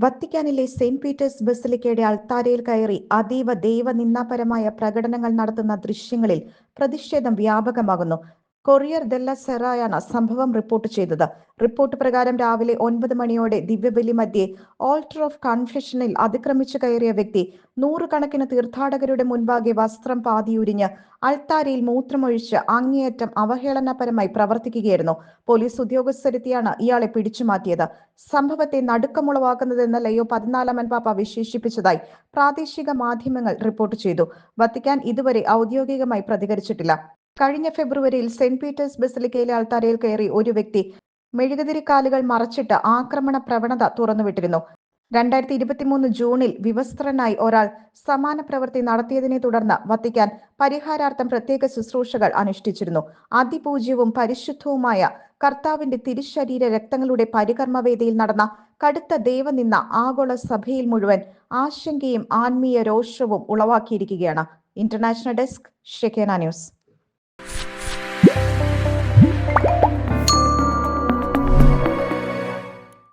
വത്തിക്കാനിലെ saint Peter's ബസിലിക്കയുടെ അൾത്താരയിൽ കയറി അതീവ ദൈവനിന്ദാപരമായ പ്രകടനങ്ങൾ നടത്തുന്ന ദൃശ്യങ്ങളിൽ പ്രതിഷേധം വ്യാപകമാകുന്നു. കൊറിയർ ദെല്ല സെറായാണ് സംഭവം റിപ്പോർട്ട് ചെയ്തത്. റിപ്പോർട്ട് പ്രകാരം രാവിലെ ഒൻപത് മണിയോടെ ദിവ്യബലി മധ്യേ ഓൾട്ടർ ഓഫ് കൺഫെഷനിൽ അതിക്രമിച്ചു കയറിയ വ്യക്തി നൂറുകണക്കിന് തീർത്ഥാടകരുടെ മുൻപാകെ വസ്ത്രം പാതിയുരിഞ്ഞ് അൾത്താരയിൽ മൂത്രമൊഴിച്ച് അങ്ങേയറ്റം അവഹേളനപരമായി പ്രവർത്തിക്കുകയായിരുന്നു. പോലീസ് ഉദ്യോഗസ്ഥരെത്തിയാണ് ഇയാളെ പിടിച്ചു മാറ്റിയത്. സംഭവത്തെ നടുക്കമുളവാക്കുന്നതെന്ന് ലയോ പതിനാലാമൻ പാപ്പ വിശേഷിപ്പിച്ചതായി പ്രാദേശിക മാധ്യമങ്ങൾ റിപ്പോർട്ട് ചെയ്തു. വത്തിക്കാൻ ഇതുവരെ ഔദ്യോഗികമായി പ്രതികരിച്ചിട്ടില്ല. കഴിഞ്ഞ ഫെബ്രുവരിയിൽ സെന്റ് പീറ്റേഴ്സ് ബസിലിക്കയിലെ അൾത്താരയിൽ കയറി ഒരു വ്യക്തി മെഴുകുതിരി കാലുകൾ മറച്ചിട്ട് ആക്രമണ പ്രവണത തുറന്നുവിട്ടിരുന്നു. രണ്ടായിരത്തി ഇരുപത്തിമൂന്ന് ജൂണിൽ വിവസ്ത്രനായി ഒരാൾ സമാന പ്രവൃത്തി നടത്തിയതിനെ തുടർന്ന് വത്തിക്കാൻ പരിഹാരാർത്ഥം പ്രത്യേക ശുശ്രൂഷകൾ അനുഷ്ഠിച്ചിരുന്നു. അതിപൂജ്യവും പരിശുദ്ധവുമായ കർത്താവിന്റെ തിരുശരീര രക്തങ്ങളുടെ പരികർമ്മവേദിയിൽ നടന്ന കടുത്ത ദൈവനിന്ന ആഗോള സഭയിൽ മുഴുവൻ ആശങ്കയും ആത്മീയ രോഷവും ഉളവാക്കിയിരിക്കുകയാണ്. International desk Shekinah news.